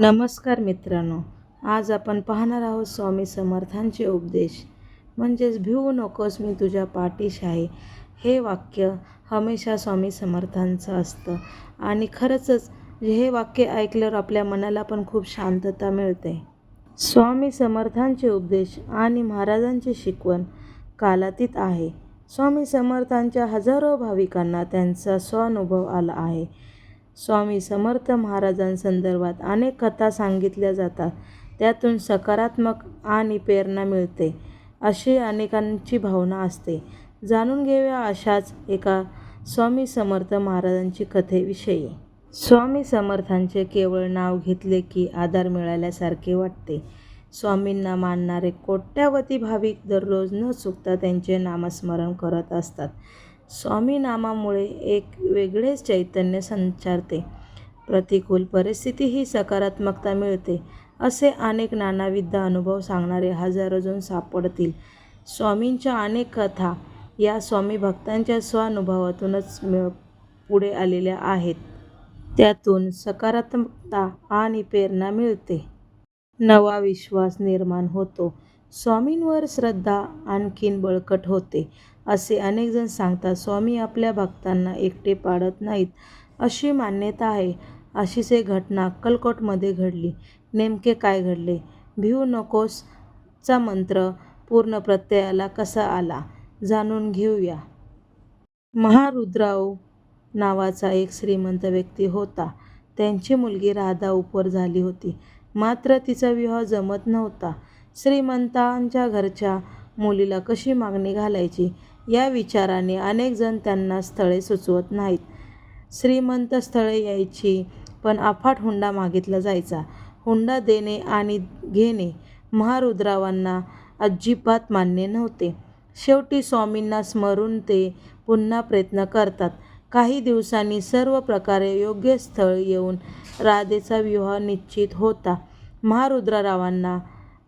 नमस्कार मित्रांनो आज आपण पाहणार आहोत स्वामी समर्थांचे उपदेश. म्हणजेच भिवू नकोस मी तुझ्या पाठीशी आहे. हे वाक्य हमेशा स्वामी समर्थांचं असतं. आणि खरंचच हे वाक्य ऐकल्यावर आपल्या मनाला पण खूप शांतता मिळते. स्वामी समर्थांचे उपदेश आणि महाराजांची शिकवण कालातीत आहे. स्वामी समर्थांच्या हजारो भाविकांना त्यांचा स्वानुभव आला आहे. स्वामी समर्थ महाराजांसंदर्भात अनेक कथा सांगितल्या जातात. त्यातून सकारात्मक आणि प्रेरणा मिळते अशी अनेकांची भावना असते. जाणून घेऊया अशाच एका स्वामी समर्थ महाराजांची कथेविषयी. स्वामी समर्थांचे केवळ नाव घेतले की आधार मिळाल्यासारखे वाटते. स्वामींना मानणारे कोट्यावधी भाविक दररोज न चुकता त्यांचे नामस्मरण करत असतात. स्वामीनामामुळे एक वेगळेच चैतन्य संचारते. प्रतिकूल परिस्थितीही सकारात्मकता मिळते असे अनेक नानाविध अनुभव सांगणारे हजारो जण सापडतील. स्वामींच्या अनेक कथा या स्वामी भक्तांच्या स्वानुभवातूनच पुढे आलेल्या आहेत. त्यातून सकारात्मकता आणि प्रेरणा मिळते. नवा विश्वास निर्माण होतो. स्वामींवर श्रद्धा आणखीन बळकट होते असे अनेकजण सांगतात स्वामी आपल्या भक्तांना एकटे पाडत नाहीत अशी मान्यता आहे. अशीच एक घटना अक्कलकोटमध्ये घडली. नेमके काय घडले? भिवू नकोस चा मंत्र पूर्ण प्रत्ययाला कसा आला? जाणून घेऊया. महारुद्राव नावाचा एक श्रीमंत व्यक्ती होता. त्यांची मुलगी राधा उपवर झाली होती. मात्र तिचा विवाह जमत नव्हता. श्रीमंतांच्या घरच्या मुलीला कशी मागणी घालायची? या विचाराने अनेक जण त्यांना स्थळे सुचवत नाहीत. श्रीमंत स्थळे यायची पण अफाट हुंडा मागितला जायचा. हुंडा देणे आणि घेणे महारुद्रावांना अजिबात मान्य नव्हते. शेवटी स्वामींना स्मरून ते पुन्हा प्रयत्न करतात. काही दिवसांनी सर्व प्रकारे योग्य स्थळ येऊन राधेचा विवाह निश्चित होता. महारुद्ररावांना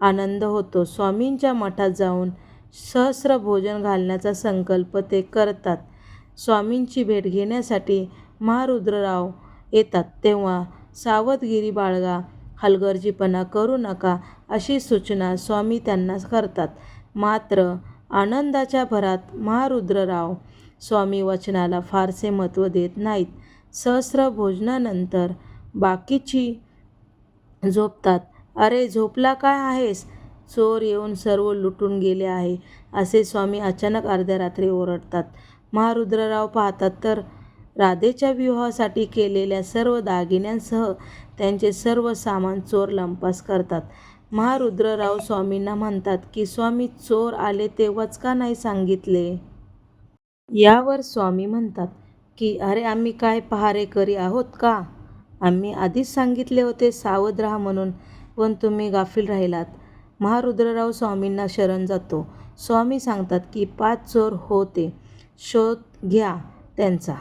आनंद होतो. स्वामींच्या मठात जाऊन सहस्र भोजन घालण्याचा संकल्प ते करतात. स्वामींची भेट घेण्यासाठी महारुद्रराव येतात. तेव्हा सावधगिरी बाळगा हलगर्जीपणा करू नका अशी सूचना स्वामी त्यांना करतात. मात्र आनंदाच्या भरात महारुद्रराव स्वामी वचनाला फारसे महत्त्व देत नाहीत. सहस्र भोजनानंतर बाकीची झोपतात. अरे झोपला काय आहेस? चोर येऊन सर्व लुटून गेले आहे. असे स्वामी अचानक अर्ध्या रात्री ओरडतात. महारुद्रराव पाहतात तर राधेच्या विवाहासाठी केलेल्या सर्व दागिन्यांसह त्यांचे सर्व सामान चोर लंपास करतात. महारुद्रराव स्वामींना म्हणतात की स्वामी चोर आले तेव्हाच का नाही सांगितले? यावर स्वामी म्हणतात की अरे आम्ही काय पहारेकरी आहोत का? आम्ही आधीच सांगितले होते सावध राहा म्हणून. पण तुम्ही गाफील राहिलात. महारुद्रराव स्वामींना शरण जातो. स्वामी सांगतात की पाच चोर होते. शोध घ्या त्यांचा.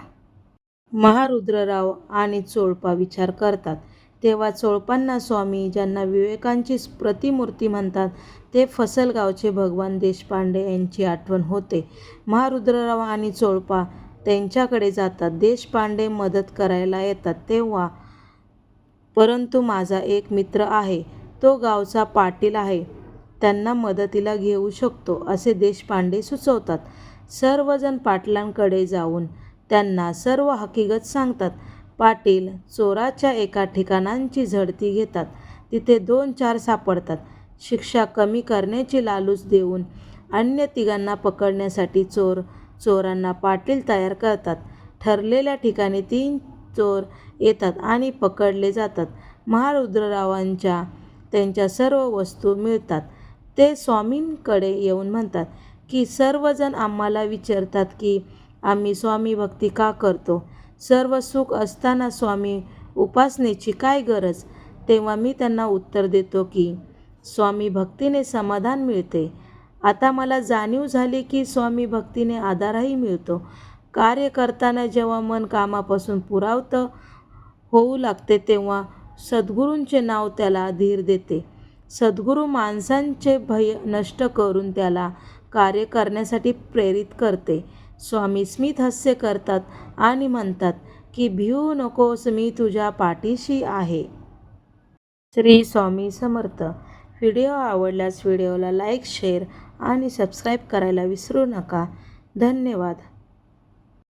महारुद्रराव आणि चोळपा विचार करतात. तेव्हा चोळपांना स्वामी ज्यांना विवेकांची प्रतिमूर्ती म्हणतात ते फसलगावचे भगवान देशपांडे यांची आठवण होते. महारुद्रराव आणि चोळपा त्यांच्याकडे जातात. देशपांडे मदत करायला येतात. तेव्हा परंतु माझा एक मित्र आहे तो गावचा पाटील आहे. त्यांना मदतीला घेऊ शकतो असे देशपांडे सुचवतात. सर्वजण पाटलांकडे जाऊन त्यांना सर्व हकीकत सांगतात. पाटील चोराच्या एका ठिकाणांची झडती घेतात. तिथे दोन चार सापडतात. शिक्षा कमी करण्याची लालूच देऊन अन्य तिघांना पकडण्यासाठी चोर चोरांना पाटील तयार करतात. ठरलेल्या ठिकाणी तीन चोर येतात आणि पकडले जातात. महारुद्ररावांच्या त्यांच्या सर्व वस्तू मिळतात. ते स्वामींकडे येऊन म्हणतात की सर्वजण आम्हाला विचारतात की आम्ही स्वामी भक्ती का करतो? सर्व सुख असताना स्वामी उपासनेची काय गरज? तेव्हा मी त्यांना उत्तर देतो की स्वामी भक्तीने समाधान मिळते. आता मला जाणीव झाली की स्वामी भक्तीने आधारही मिळतो. कार्य करताना जेव्हा मन कामापासून पुरावतं होऊ लागते तेव्हा सद्गुरूंचे नाव त्याला धीर देते. सद्गुरू माणसांचे भय नष्ट करून त्याला कार्य करण्यासाठी प्रेरित करते. स्वामी स्मित हास्य करतात आणि म्हणतात की भिवू नकोस मी तुझ्या पाठीशी आहे. श्री स्वामी समर्थ. व्हिडिओ आवडल्यास व्हिडिओला लाईक शेअर आणि सबस्क्राईब करायला विसरू नका. धन्यवाद.